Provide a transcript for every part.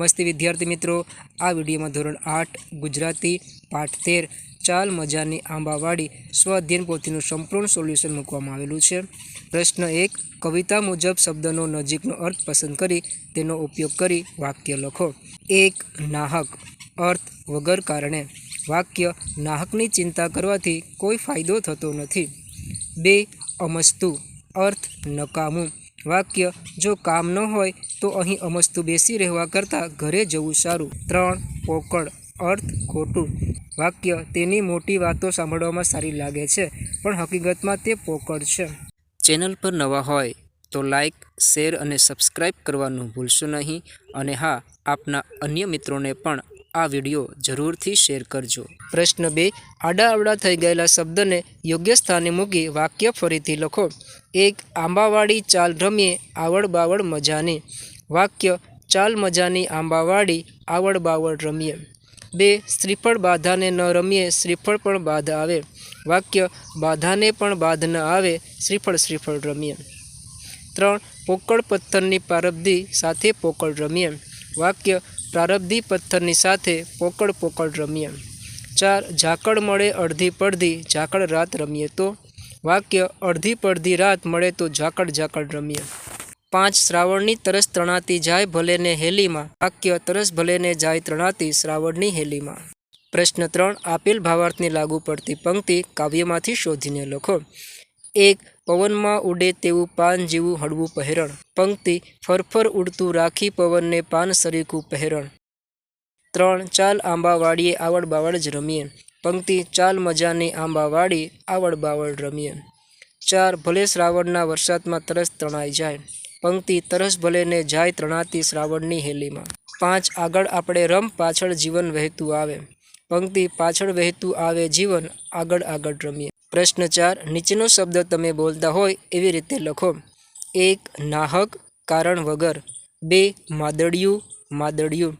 નમસ્તે વિદ્યાર્થી મિત્રો. આ વિડીયોમાં ધોરણ આઠ, ગુજરાતી, પાઠ તેર, ચાલ મજાની આંબાવાડી સ્વઅધ્યયન પોથીનું સંપૂર્ણ સોલ્યુશન મૂકવામાં આવેલું છે. પ્રશ્ન એક, કવિતા મુજબ શબ્દનો નજીકનો અર્થ પસંદ કરી, તેનો ઉપયોગ કરી વાક્ય લખો. એક, નાહક, અર્થ વગર કારણે. વાક્ય, નાહકની ચિંતા કરવાથી કોઈ ફાયદો થતો નથી. બે, અમસ્તુ, અર્થ નકામું. વાક્ય, જો કામ ન હોય, તો અહીં અમસ્તુ બેસી રહેવા કરતાં ઘરે જવું સારું. ત્રણ, પોકળ. અર્થ, ખોટું. વાક્ય, તેની મોટી વાતો સાંભળવામાં સારી લાગે છે, પણ હકીકતમાં તે પોકળ છે. ચેનલ પર નવા હોય તો લાઇક શેર અને સબસ્ક્રાઇબ કરવાનું ભૂલશો નહીં. અને હા, આપના અન્ય મિત્રોને પણ આ વીડિયો જરૂરથી શેર કરજો. પ્રશ્ન બે આડા અવડા થઈ ગયેલા શબ્દને યોગ્ય સ્થાને મૂકી વાક્ય ફરીથી લખો. એક, આંબાવાડી ચાલ રમીએ આવડ બાવડ મજાની. વાક્ય, ચાલ મજાની આંબાવાડી આવડ બાવડ રમીએ. બે, શ્રીફળ બાધાને ન રમીએ, શ્રીફળ પણ બાધ આવે. વાક્ય, બાધાને પણ બાધ ન આવે, શ્રીફળ શ્રીફળ રમીએ. ત્રણ, પોકળ પથ્થરની પ્રારબ્ધી સાથે પોકળ રમીએ. વાક્ય પ્રારબ્ધી પથ્થરની સાથે પોકળ પોકળ રમ્યા. ચાર, ઝાકળ મળે અડધી પડધી, ઝાકળ રાત રમીએ તો? વાક્ય, અડધી પડધી રાત મળે તો ઝાકળ ઝાકળ રમીએ. પાંચ, શ્રાવણની તરસ તણાતી જાય ભલેને હેલીમાં. વાક્ય, તરસ ભલેને જાય તણાતી, શ્રાવણની હેલીમાં. પ્રશ્ન ત્રણ, આપેલ ભાવાર્થને લાગુ પડતી પંક્તિ કાવ્યમાંથી શોધીને લખો. એક પવનમાં ઉડે તેવું પાન જેવું હળવું પહેરણ. પંક્તિ, ફરફર ઉડતું રાખી પવનને પાન સરીખું પહેરણ. ત્રણ, ચાલ આંબાવાડીએ આવડ બાવડ જ રમીએ. પંક્તિ, ચાલ મજાની આંબાવાડી આવડ બાવડ રમીએ. ચાર, ભલે શ્રાવણના વરસાદમાં તરસ તણાઈ જાય. પંક્તિ, તરસ ભલે ને જાય તણાતી શ્રાવણની હેલીમાં. પાંચ, આગળ આપણે રમ, પાછળ જીવન વહેતું આવે. પંક્તિ, પાછળ વહેતું આવે જીવન, આગળ આગળ રમીએ. પ્રશ્ન ચાર નીચેનો શબ્દ તમે બોલતા હોય એવી રીતે લખો. એક નાહક કારણ વગર, બે માદડિયું માદડિયું,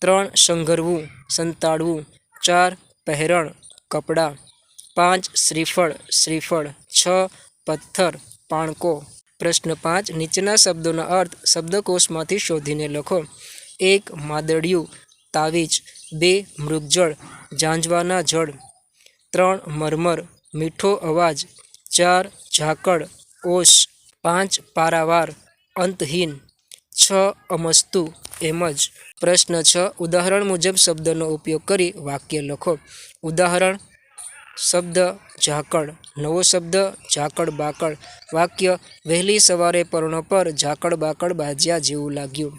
ત્રણ સંઘરવું સંતાડવું, ચાર પહેરણ કપડાં, પાંચ શ્રીફળ શ્રીફળ, છ પથ્થર પાણકો. પ્રશ્ન પાંચ નીચેના શબ્દોના અર્થ શબ્દકોશમાંથી શોધીને લખો. એક માદડિયું તાવીજ, બે મૃગજળ, ઝાંઝવાના જળ, ત્રણ મરમર મીઠો અવાજ, ચાર ઝાકળ, ઓશ, પાંચ પારાવાર, અંતહીન, છ અમસ્તુ એમ જ પ્રશ્ન છ, ઉદાહરણ મુજબ શબ્દનો ઉપયોગ કરી વાક્ય લખો. ઉદાહરણ, શબ્દ ઝાકળ, નવો શબ્દ ઝાકળ બાકળ. વાક્ય, વહેલી સવારે પર્ણો પર ઝાકળ બાકળ બાજ્યા જેવું લાગ્યું.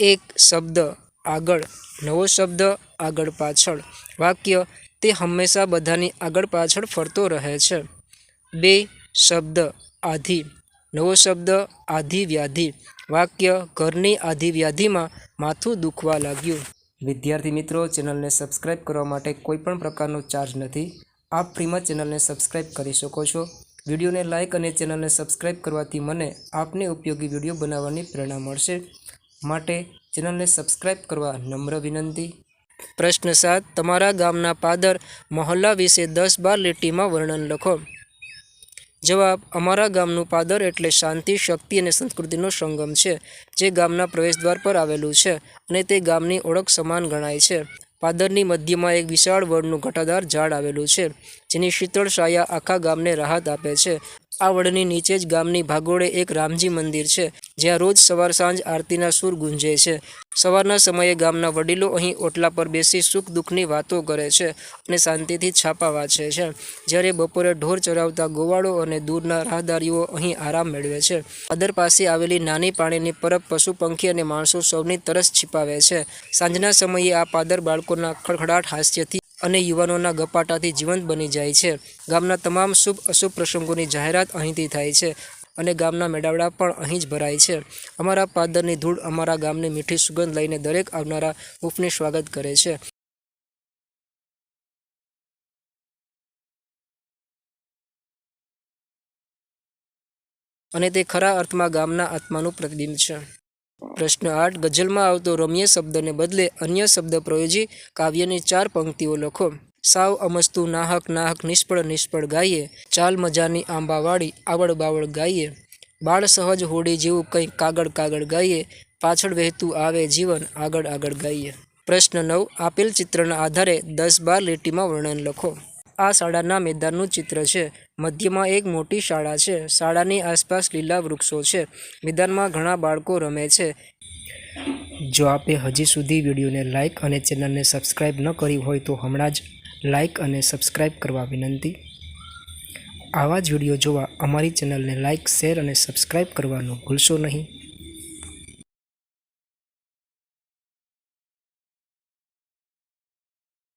એક શબ્દ આગળ, નવો શબ્દ આગળ પાછળ. વાક્ય તે હંમેશા બધાની આગળ પાછળ ફરતો રહે છે. બે શબ્દ આધિ. નવો શબ્દ આધિ વ્યાધિ વાક્ય ઘરની આધિ વ્યાધિમાં માથું દુખવા લાગ્યું. વિદ્યાર્થી મિત્રો, ચેનલને સબસ્ક્રાઇબ કરવા માટે કોઈપણ પ્રકારનો ચાર્જ નથી. આપ ફ્રીમાં ચેનલને સબસ્ક્રાઇબ કરી શકો છો. વિડીયોને લાઇક અને ચેનલને સબસ્ક્રાઇબ કરવાથી મને આપને ઉપયોગી વીડિયો બનાવવાની પ્રેરણા મળશે. માટે ચેનલને સબસ્ક્રાઇબ કરવા નમ્ર વિનંતી. પ્રશ્ન સાત, તમારા ગામના પાદર મહોલ્લા વિશે દસ બાર લીટીમાં વર્ણન લખો. જવાબ, અમારા ગામનું પાદર એટલે શાંતિ, શક્તિ અને સંસ્કૃતિનો સંગમ છે, જે ગામના પ્રવેશદ્વાર પર આવેલું છે અને તે ગામની ઓળખ સમાન ગણાય છે. પાદરની મધ્યમાં એક વિશાળ વડનું ઘટાદાર ઝાડ આવેલું છે, જેની શીતળ છાયા આખા ગામને રાહત આપે છે. આ વડની નીચે જ ગામની ભાગોળે એક રામજી મંદિર છે, જ્યાં રોજ સવાર સાંજ આરતીના સૂર ગુંજે છે. સવારના સમયે ગામના વડીલો અહીં ઓટલા પર બેસી સુખ દુઃખની વાતો કરે છે અને શાંતિથી છાપા વાંચે છે. જ્યારે બપોરે ઢોર ચરાવતા ગોવાળો અને દૂરના રાહદારીઓ અહીં આરામ મેળવે છે. અદર પાસે આવેલી નાની પાણીની પરબ પશુ પંખી અને માણસો સૌની તરસ છિપાવે છે. સાંજના સમયે આ પાદર બાળકોના ખડખડાટ હાસ્યથી અને યુવાનોના ગપાટાથી જીવંત બની જાય છે. ગામના તમામ શુભ અશુભ પ્રસંગોની જાહેરાત અહીંથી થાય છે અને ગામના મેળાવડા પણ અહીં જ ભરાય છે. અમારા પાદરની ધૂળ અમારા ગામની મીઠી સુગંધ લઈને દરેક આવનારા ઉફને સ્વાગત કરે છે. અને તે ખરા અર્થમાં ગામના આત્માનું પ્રતિબિંબ છે. પ્રશ્ન આઠ, ગઝલમાં આવતો રમ્ય શબ્દને બદલે અન્ય શબ્દ પ્રયોજી કાવ્યની ચાર પંક્તિઓ લખો. સાવ અમસ્તુ, નાહક નાહક, નિષ્ફળ નિષ્ફળ ગાઈએ. ચાલ મજાની આંબાવાળી આવડ બાવળ ગાઈએ. બાળ સહજ હોડી જેવું કંઈક કાગળ કાગળ ગાઈએ. પાછળ વહેતું આવે જીવન, આગળ આગળ ગાઈએ. પ્રશ્ન નવ, આપેલ ચિત્રના આધારે દસ બાર લીટીમાં વર્ણન લખો. આ શાળાના મેદાનનું ચિત્ર છે. મધ્યમાં એક મોટી શાળા છે. શાળાની આસપાસ લીલા વૃક્ષો છે. મેદાનમાં ઘણા બાળકો રમે છે. જો આપે હજી સુધી વિડીયોને લાઇક અને ચેનલને સબસ્ક્રાઇબ ન કરી હોય તો હમણાં જ લાઇક અને સબસ્ક્રાઇબ કરવા વિનંતી. આવા જ વીડિયો જોવા અમારી ચેનલને લાઇક શેર અને સબસ્ક્રાઇબ કરવાનું ભૂલશો નહીં.